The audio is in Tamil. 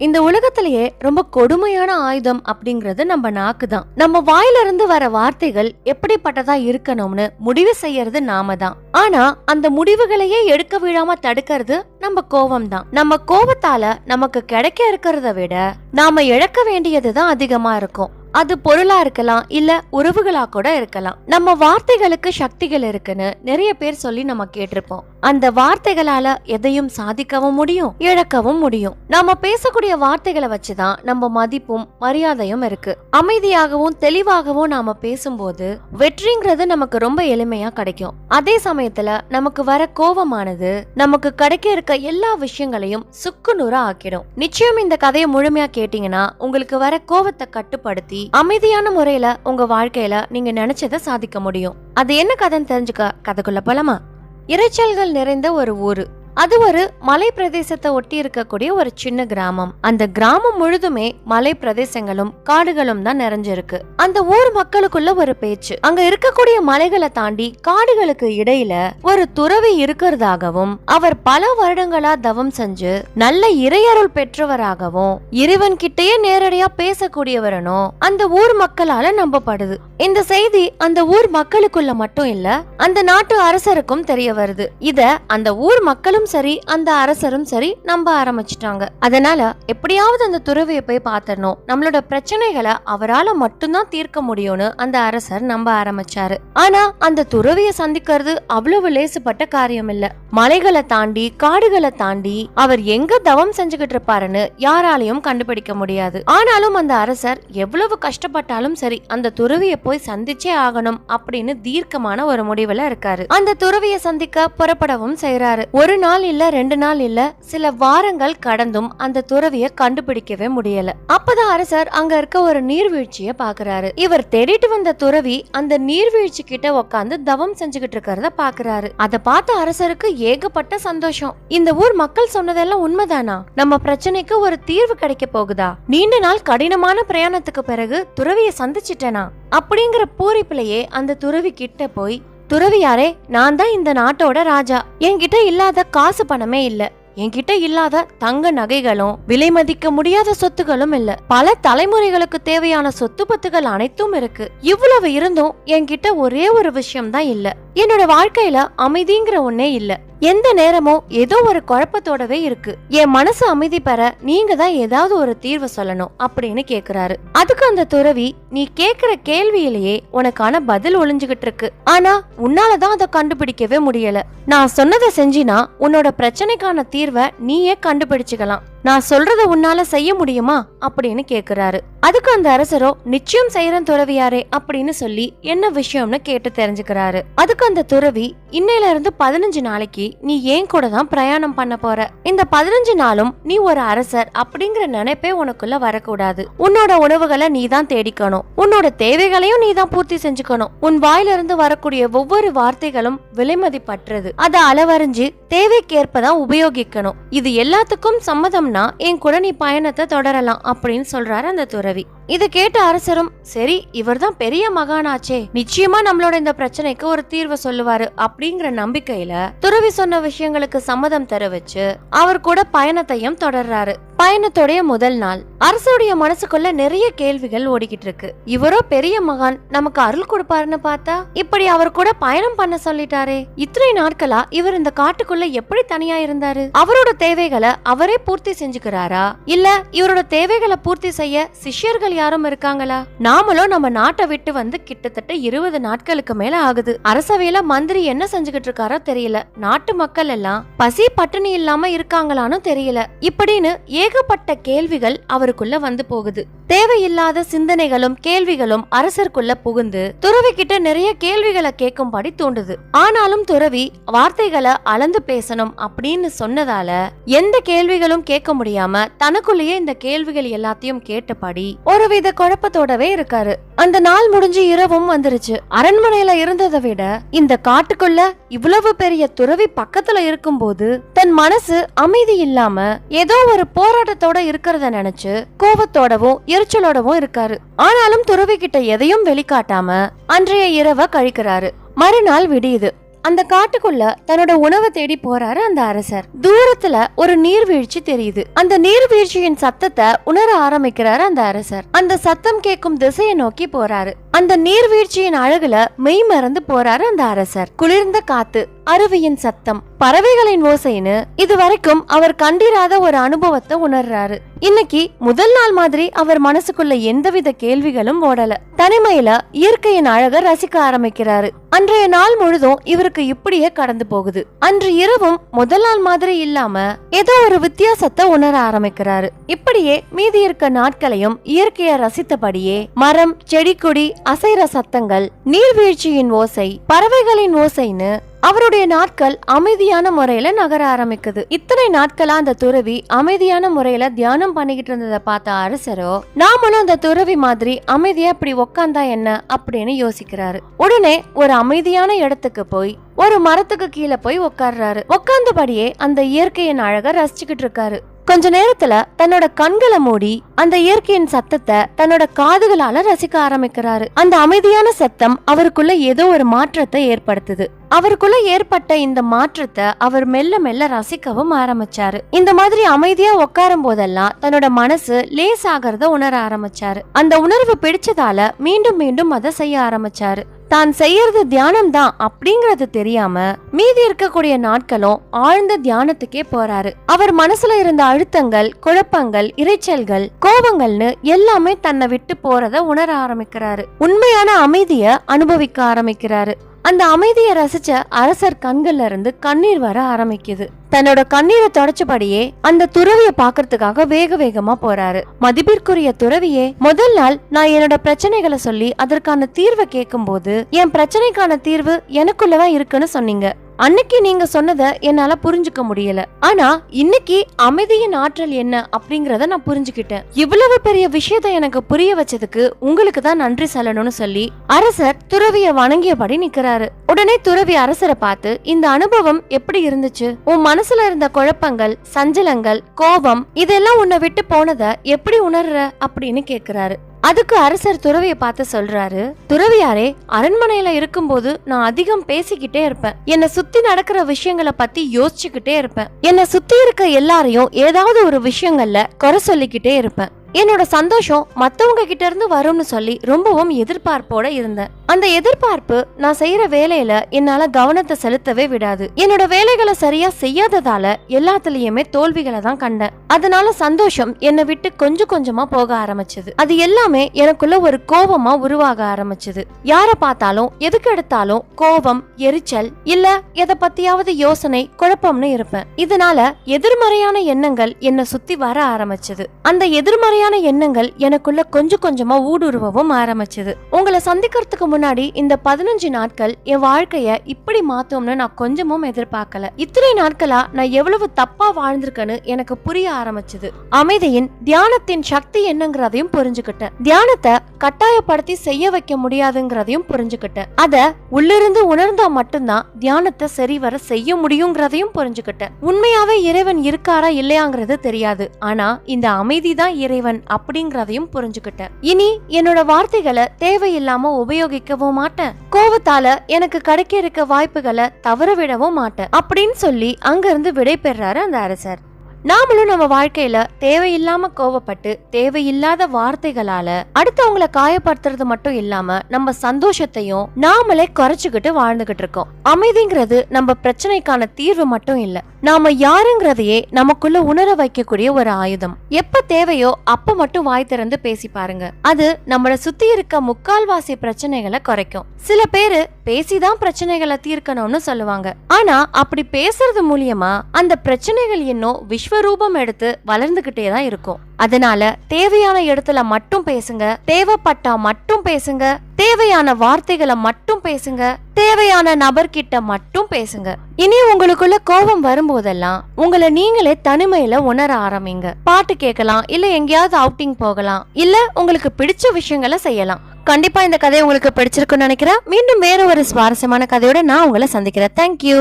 இந்த உலகத்திலேயே ரொம்ப கொடுமையான ஆயுதம் அப்படிங்கிறது நம்ம நாக்கு தான் நம்ம வாயிலிருந்து வர வார்த்தைகள் எப்படிப்பட்டதா இருக்கணும்னு முடிவு செய்யறது நாம தான் ஆனா அந்த முடிவுகளையே எடுக்க விடாம தடுக்கிறது நம்ம கோவம் தான் நம்ம கோவத்தால நமக்கு கிடைக்க இருக்கிறத விட நாம இழக்க வேண்டியதுதான் அதிகமா இருக்கும். அது பொருளா இருக்கலாம் இல்ல உறவுகளா கூட இருக்கலாம். நம்ம வார்த்தைகளுக்கு சக்திகள் இருக்குன்னு நிறைய பேர் சொல்லி நம்ம கேட்டிருப்போம். அந்த வார்த்தைகளால எதையும் சாதிக்கவும் முடியும் இழக்கவும் முடியும். நாம பேசக்கூடிய வார்த்தைகளை வச்சுதான் நம்ம மதிப்பும் மரியாதையும் இருக்கு. அமைதியாகவும் தெளிவாகவும் நாம பேசும்போது வெற்றிங்கிறது நமக்கு ரொம்ப எளிமையா கிடைக்கும். அதே சமயத்துல நமக்கு வர கோபமானது நமக்கு கிடைக்க இருக்க எல்லா விஷயங்களையும் சுக்குநூறா ஆக்கிடும். நிச்சயம் இந்த கதையை முழுமையா கேட்டீங்கன்னா உங்களுக்கு வர கோவத்தை கட்டுப்படுத்தி அமைதியான முறையில உங்க வாழ்க்கையில நீங்க நினைச்சதை சாதிக்க முடியும். அது என்ன கதைன்னு தெரிஞ்சுக்க கதைக்குள்ள போலாமா? இரைச்சல்கள் நிறைந்த ஒரு ஊரு. அது ஒரு மலை பிரதேசத்தை ஒட்டி இருக்கக்கூடிய ஒரு சின்ன கிராமம். அந்த கிராமம் முழுதுமே மலை பிரதேசங்களும் காடுகளும் தான் நிறைஞ்சிருக்கு. அந்த ஊர் மக்களுக்குள்ள ஒரு பேச்சு. அங்க இருக்கக்கூடிய மலைகளை தாண்டி காடுகளுக்கு இடையில ஒரு துறவி இருக்கிறதாகவும் அவர் பல வருடங்களா தவம் செஞ்சு நல்ல இறையருள் பெற்றவராகவும் இறைவன் கிட்டயே நேரடியா பேசக்கூடியவரனும் அந்த ஊர் மக்களால நம்பப்படுது. இந்த செய்தி அந்த ஊர் மக்களுக்குள்ள மட்டும் இல்ல அந்த நாட்டு அரசருக்கும் தெரிய வருது. இத அந்த ஊர் மக்களும் சரி அந்த அரசரும் சரி நம்ப ஆரம்பிச்சிட்டாங்க. அதனால எப்படியாவது அந்த துறவியை போய் பார்த்தரணும் நம்மளோட பிரச்சனைகளை அவரால் மட்டும்தான் தீர்க்க முடியும்னு அந்த அரசர் நம்ப ஆரம்பிச்சாரு. ஆனா அந்த துறவியை சந்திக்கிறது அவ்வளவு லேசுப்பட்ட காரியம் இல்ல மலைகளை தாண்டி காடுகளை தாண்டி அவர் எங்க தவம் செஞ்சுக்கிட்டு இருப்பாருன்னு யாராலையும் கண்டுபிடிக்க முடியாது. ஆனாலும் அந்த அரசர் எவ்வளவு கஷ்டப்பட்டாலும் சரி அந்த துறவியை போய் சந்திச்சே ஆகணும் அப்படின்னு தீர்க்கமான ஒரு முடிவுல இருக்காரு. அந்த துறவியை சந்திக்க புறப்படவும் செய்யறாரு ஒரு நாள் நாள் இல்ல ரெண்டு நாள் இல்ல சில வாரங்கள் கடந்தும் அந்த துறவிய கண்டுபிடிக்கவே முடியல. அப்பதான் அரசர் அங்க இருக்க ஒரு நீர்வீழ்ச்சிய பாக்குறாரு. இவர் தேடிட்டு வந்த துறவி அந்த நீர்வீழ்ச்சி கிட்ட உட்காந்து தவம் செஞ்சுகிட்டு இருக்கிறத பாக்குறாரு. அத பார்த்த அரசருக்கு ஏகப்பட்ட சந்தோஷம். இந்த ஊர் மக்கள் சொன்னதெல்லாம் உண்மைதானா? நம்ம பிரச்சனைக்கு ஒரு தீர்வு கிடைக்க போகுதா? நீண்ட நாள் கடினமான பிரயாணத்துக்கு பிறகு துறவிய சந்திச்சிட்டேனா? அப்படிங்கிற பூரிப்பிலேயே அந்த துறவி கிட்ட போய் துறவியாரே நான் தான் இந்த நாட்டோட ராஜா. என்கிட்ட இல்லாத காசு பணமே இல்ல. என்கிட்ட இல்லாத தங்க நகைகளும் விலை மதிக்க முடியாத சொத்துகளும் இல்ல. பல தலைமுறைகளுக்கு தேவையான சொத்து பத்துகள் அனைத்தும் இருக்கு. இவ்வளவு இருந்தும் என்கிட்ட ஒரே ஒரு விஷயம் தான் இல்ல. என்னோட வாழ்க்கையில அமைதிங்கிற ஒன்னே இல்ல. எந்த நேரமும் ஏதோ ஒரு குழப்பத்தோடவே இருக்கு. என் மனசு அமைதி பெற நீங்க தான் ஏதாவது ஒரு தீர்வு சொல்லணும் அப்படின்னு கேக்குறாரு. அதுக்கு அந்த துறவி நீ கேக்குற கேள்வியிலேயே உனக்கான பதில் ஒளிஞ்சுகிட்டு இருக்கு. ஆனா உன்னாலதான் அதை கண்டுபிடிக்கவே முடியல. நான் சொன்னதை செஞ்சினா உன்னோட பிரச்சனைக்கான தீர்வை நீயே கண்டுபிடிச்சுக்கலாம். நான் சொல்றத உன்னால செய்ய முடியுமா? அப்படின்னு கேக்குறாரு. அதுக்கு அந்த அரசரோ நிச்சயம் செய்யறன் துறவியாரே அப்படின்னு சொல்லி என்ன விஷயம்னு கேட்டு தெரிஞ்சுக்கிறாரு. அதுக்கு அந்த துறவி இன்னையில இருந்து பதினஞ்சு நாளைக்கு நீ ஏன் கூட தான் பிரயாணம் பண்ண போற? இந்த பதினஞ்சு நாளும் நீ ஒரு அரசர் அப்படிங்கிற நினைப்பே உனக்குள்ள வரக்கூடாது. உன்னோட உணவுகளை நீ தான் தேடிக்கணும். உன்னோட தேவைகளையும் நீ தான் பூர்த்தி செஞ்சுக்கணும். உன் வாயிலிருந்து வரக்கூடிய ஒவ்வொரு வார்த்தைகளும் விலைமதிப்பற்றது அதை அளவறிஞ்சு தேவைக்கேற்பதான் உபயோகிக்கணும். இது எல்லாத்துக்கும் சம்மதம் சம்மதம்னா என் கூட நீ பயணத்தை தொடரலாம் அப்படின்னு சொல்றாரு அந்த துறவி. இது கேட்ட அரசரும் சரி இவர்தான் பெரிய மகானாச்சே. நிச்சயமா நம்மளோட இந்த பிரச்சனைக்கு ஒரு தீர்வு சொல்லுவாரு அப்படிங்கிற நம்பிக்கையில துறவி சொன்ன விஷயங்களுக்கு சம்மதம் தெரிவிச்சு அவர் கூட பயணத்தையும் தொடர்றாரு. பயணத்துடைய முதல் நாள். அரசருடைய மனசுக்குள்ள நிறைய கேள்விகள் ஓடிக்கிட்டு இருக்கு. இவரோ பெரிய மகான் நமக்கு அருள் கொடுப்பாருன்னு பார்த்தா? இப்படி அவர் கூட பயணம் பண்ண சொல்லிட்டாரே. இத்தனை நாட்களா இவர் இந்த காட்டுக்குள்ள எப்படி தனியா இருந்தாரு? அவரோட தேவைகளை அவரே பூர்த்தி செஞ்சுக்கிறாரா? இல்ல இவரோட தேவைகளை பூர்த்தி செய்ய சிஷ்யர்கள் யாரும் இருக்காங்களா? நாமளும் நம்ம நாட்டை விட்டு வந்து கிட்டத்தட்ட இருபது நாட்களுக்கு மேல ஆகுது. அரசவையில மந்திரி என்ன செஞ்சுகிட்டு இருக்காரோ தெரியல. நாட்டு மக்கள் எல்லாம் பசி பட்டினி இல்லாம இருக்காங்களான்னு தெரியல. இப்படின்னு ஏகப்பட்ட கேள்விகள் அவருக்குள்ள வந்து போகுது. தேவையில்லாத சிந்தனைகளும் கேள்விகளும் அரசருக்குள்ள புகுந்து துறவி கிட்ட நிறைய கேள்விகளை கேட்கும்படி தூண்டுது. ஆனாலும் துறவி வார்த்தைகளை அளந்து பேசணும் அப்படின்னு சொன்னதால எந்த கேள்விகளும் கேட்க முடியாம தனக்குள்ளேயே இந்த கேள்விகள் எல்லாத்தையும் கேட்டபடி ஒருவித குழப்பத்தோடவே இருக்காரு. அந்த நாள் முடிஞ்சு இரவும் வந்துருச்சு. அரண்மனையில இருந்ததை விட இந்த காட்டுக்குள்ள இவ்வளவு பெரிய துறவி பக்கத்துல இருக்கும்போது தன் மனசு அமைதி இல்லாம ஏதோ ஒரு போராட்டத்தோட இருக்கிறத நினைச்சு கோவத்தோடவும் எரிச்சலோடவும் இருக்காரு. ஆனாலும் துறவி கிட்ட எதையும் வெளிக்காட்டாம அன்றைய இரவ கழிக்கிறாரு. மறுநாள் விடியுது. அந்த காட்டுக்குள்ள தன்னோட உணவை தேடி போறாரு அந்த அரசர். தூரத்துல ஒரு நீர்வீழ்ச்சி தெரியுது. அந்த நீர்வீழ்ச்சியின் சத்தத்தை உணர ஆரம்பிக்கிறாரு அந்த அரசர். அந்த சத்தம் கேட்கும் திசையை நோக்கி போறாரு. அந்த நீர்வீழ்ச்சியின் அழகுல மெய் மறந்து போறாரு அந்த அரசர். குளிர்ந்த காத்து அருவியின் சத்தம் பறவைகளின் ஓசைன்னு இது வரைக்கும் அவர் கண்டிராத ஒரு அனுபவத்தை உணர்றாரு. இன்னைக்கு முதல் நாள் மாதிரி அவர் மனசுக்குள்ள எந்தவித கேள்விகளும் ஓடல. தனிமையில இயற்கையின் அழக ரசிக்க ஆரம்பிக்கிறாரு. அன்றைய நாள் முழுதும் இவருக்கு இப்படியே கடந்து போகுது. அன்று இரவும் முதல் நாள் மாதிரி இல்லாம ஏதோ ஒரு வித்தியாசத்தை உணர ஆரம்பிக்கிறாரு. இப்படியே மீதி இருக்க நாட்களையும் இயற்கையை ரசித்தபடியே மரம் செடி கொடி அசைற சத்தங்கள் நீர்வீழ்ச்சியின் ஓசை பறவைகளின் ஓசைன்னு அவருடைய நாட்கள் அமைதியான முறையில நகர ஆரம்பிக்குது. இத்தனை நாட்களா அந்த துறவி அமைதியான முறையில தியானம் பண்ணிக்கிட்டு இருந்ததை பார்த்த அரசரோ நாமளும் அந்த துறவி மாதிரி அமைதியா இப்படி உக்காந்தா என்ன? அப்படின்னு யோசிக்கிறாரு. உடனே ஒரு அமைதியான இடத்துக்கு போய் ஒரு மரத்துக்கு கீழே போய் உட்கார்றாரு உட்கார்ந்தபடியே அந்த இயற்கையின் அழக ரசிச்சுக்கிட்டு இருக்காரு. கொஞ்ச நேரத்துல தன்னோட கண்களை மூடி அந்த இயற்கையின் சத்தத்தை தன்னோட காதுகளால ரசிக்க ஆரம்பிக்கிறாரு. அந்த அமைதியான சத்தம் அவருக்குள்ள ஏதோ ஒரு மாற்றத்தை ஏற்படுத்துது. அவருக்குள்ள ஏற்பட்ட இந்த மாற்றத்தை அவர் மெல்ல மெல்ல ரசிக்கவும் ஆரம்பிச்சாரு. இந்த மாதிரி அமைதியா உட்காரும் போதெல்லாம் தன்னோட மனசு லேஸ் ஆகிறத உணர ஆரம்பிச்சாரு. அந்த உணர்வு பிடிச்சதால மீண்டும் மீண்டும் அதை செய்ய ஆரம்பிச்சாரு. தான் செய்யறது தியானம் தான் அப்படிங்கறது தெரியாம மீதி இருக்கக்கூடிய நாட்களும் ஆழ்ந்த தியானத்துக்கே போறாரு. அவர் மனசுல இருந்த அழுத்தங்கள் குழப்பங்கள் இரைச்சல்கள் கோபங்கள்னு எல்லாமே தன்னை விட்டு போறத உணர ஆரம்பிக்கிறாரு. உண்மையான அமைதிய அனுபவிக்க ஆரம்பிக்கிறாரு. அந்த அமைதியை ரசிச்ச அரசர் கண்கள்ல இருந்து கண்ணீர் வர ஆரம்பிக்குது. தன்னோட கண்ணீரை தொடச்சபடியே அந்த துறவிய பாக்குறதுக்காக வேக வேகமா போறாரு. மதிப்பிற்குரிய துறவியே முதல் நாள் நான் என்னோட பிரச்சனைகளை சொல்லி அதற்கான தீர்வை கேட்கும்போது என் பிரச்சனைக்கான தீர்வு எனக்குள்ளதான் இருக்குன்னு சொன்னீங்க. அன்னைக்கு நீங்க சொன்னதை என்னால புரிஞ்சுக்க முடியல. ஆனா இன்னைக்கு அமைதியின் ஆற்றல் என்ன? அப்படிங்கறத நான் புரிஞ்சுக்கிட்டேன். இவ்வளவு பெரிய விஷயத்தை எனக்கு புரிய வச்சதுக்கு உங்களுக்கு தான் நன்றி சொல்லணும்னு சொல்லி அரசர் துறவிய வணங்கியபடி நிக்கிறாரு. உடனே துறவி அரசரை பார்த்து இந்த அனுபவம் எப்படி இருந்துச்சு? உன் மனசுல இருந்த குழப்பங்கள் சஞ்சலங்கள் கோபம் இதெல்லாம் உன்னை விட்டு போனத எப்படி உணர்ற அப்படின்னு கேக்குறாரு. அதுக்கு அரசர் துறவிய பார்த்து சொல்றாரு துறவியாரே அரண்மனையில இருக்கும்போது நான் அதிகம் பேசிக்கிட்டே இருப்பேன். என்னை சுத்தி நடக்கிற விஷயங்களை பத்தி யோசிச்சுக்கிட்டே இருப்பேன். என்னை சுத்தி இருக்க எல்லாரையும் ஏதாவது ஒரு விஷயங்கள்ல குறை சொல்லிக்கிட்டே இருப்பேன். என்னோட சந்தோஷம் மத்தவங்க கிட்ட இருந்து வரும்னு சொல்லி ரொம்பவும் எதிர்பார்ப்போட இருந்தேன். அந்த எதிர்பார்ப்பு நான் செய்யற வேலையில என்னால கவனத்தை செலுத்தவே விடாது. என்னோட வேலைகளை சரியா செய்யாததால எல்லாத்துலயுமே தோல்விகளை தான் கண்டேன். அதனால சந்தோஷம் என்னை விட்டு கொஞ்சம் கொஞ்சமா போக ஆரம்பிச்சது. அது எல்லாமே எனக்குள்ள ஒரு கோபமா உருவாக ஆரம்பிச்சது. யார பார்த்தாலும் எதுக்கு எடுத்தாலும் கோபம் எரிச்சல் இல்ல எதை பத்தியாவது யோசனை குழப்பம்னு இருப்பேன். இதனால எதிர்மறையான எண்ணங்கள் என்னை சுத்தி வர ஆரம்பிச்சது. அந்த எதிர்மறையான எண்ணங்கள் எனக்குள்ள கொஞ்சம் கொஞ்சமா ஊடுருவவும் ஆரம்பிச்சது. உங்களை சந்திக்கிறதுக்கு முன்னாடி இந்த பதினஞ்சு நாட்கள் என் வாழ்க்கைய இப்படி மாத்தோம்னு நான் கொஞ்சமும் எதிர்பார்க்கல. இத்தனை நாட்களா நான் எவ்வளவு தப்பா வாழ்ந்திருக்கேன்னு எனக்கு புரிய ஆரம்பிச்சது. அமைதியின் தியானத்தின் சக்தி என்னங்கிறதையும் புரிஞ்சுக்கிட்டேன். தியானத்தை கட்டாயப்படுத்தி செய்ய வைக்க முடியாதுங்கிறதையும் புரிஞ்சுக்கிட்டேன். அத உள்ளிருந்து உணர்ந்தா மட்டும்தான் தியானத்தை சரிவர செய்ய முடியுங்கிறதையும் புரிஞ்சுக்கிட்டேன். உண்மையாவே இறைவன் இருக்காரா இல்லையாங்கிறது தெரியாது. ஆனா இந்த அமைதி தான் இறைவன் அப்படிங்கறதையும் புரிஞ்சுக்கிட்டேன் இனி என்னோட வார்த்தைகளை தேவையில்லாம உபயோகிக்கவும் மாட்டேன். கோவத்தால எனக்கு கிடைக்க இருக்க வாய்ப்புகளை தவற விடவும் மாட்டேன். அப்படின்னு சொல்லி அங்கிருந்து விடை பெறாரு அந்த அரசர். நாமளும் நம்ம வாழ்க்கையில தேவையில்லாம கோவப்பட்டு தேவையில்லாத வார்த்தைகளால அடுத்தவங்கள காயப்படுத்துறது மட்டும் இல்லாம நம்ம சந்தோஷத்தையும் நாமளே குறைச்சுக்கிட்டு வாழ்ந்துகிட்டு இருக்கோம். அமைதிங்கிறது நம்ம பிரச்சனைக்கான தீர்வு மட்டும் இல்லை. நாம யாருங்கிறதையே நமக்குள்ள உணர வைக்கக்கூடிய ஒரு ஆயுதம். எப்ப தேவையோ அப்ப மட்டும் வாய் திறந்து பேசி பாருங்க. அது நம்மள சுத்தி இருக்க முக்கால்வாசி பிரச்சனைகளை குறைக்கும். சில பேரு பேசிதான் பிரச்சனைகளை தீர்க்கணும்னு சொல்லுவாங்க. ஆனா அப்படி பேசுறது மூலியமா அந்த பிரச்சனைகள் இன்னும் விஸ்வரூபம் எடுத்து வளர்ந்துகிட்டே தான் இருக்கும். அதனால தேவையான இடத்துல மட்டும் பேசுங்க. தேவைப்பட்டா மட்டும் பேசுங்க. தேவையான வார்த்தைகளை மட்டும் பேசுங்க. தேவையான நபர்கிட்ட மட்டும் பேசுங்க. இனி உங்களுக்குள்ள கோபம் வரும்போதெல்லாம் உங்களை நீங்களே தனிமையில உணர ஆரம்பிங்க. பாட்டு கேட்கலாம் இல்ல எங்கேயாவது அவுட்டிங் போகலாம் இல்ல உங்களுக்கு பிடிச்ச விஷயங்களை செய்யலாம். கண்டிப்பா இந்த கதை உங்களுக்கு பிடிச்சிருக்குன்னு நினைக்கிறேன். மீண்டும் வேற ஒரு சுவாரஸ்யமான கதையோட நான் உங்களை சந்திக்கிறேன். தேங்க்யூ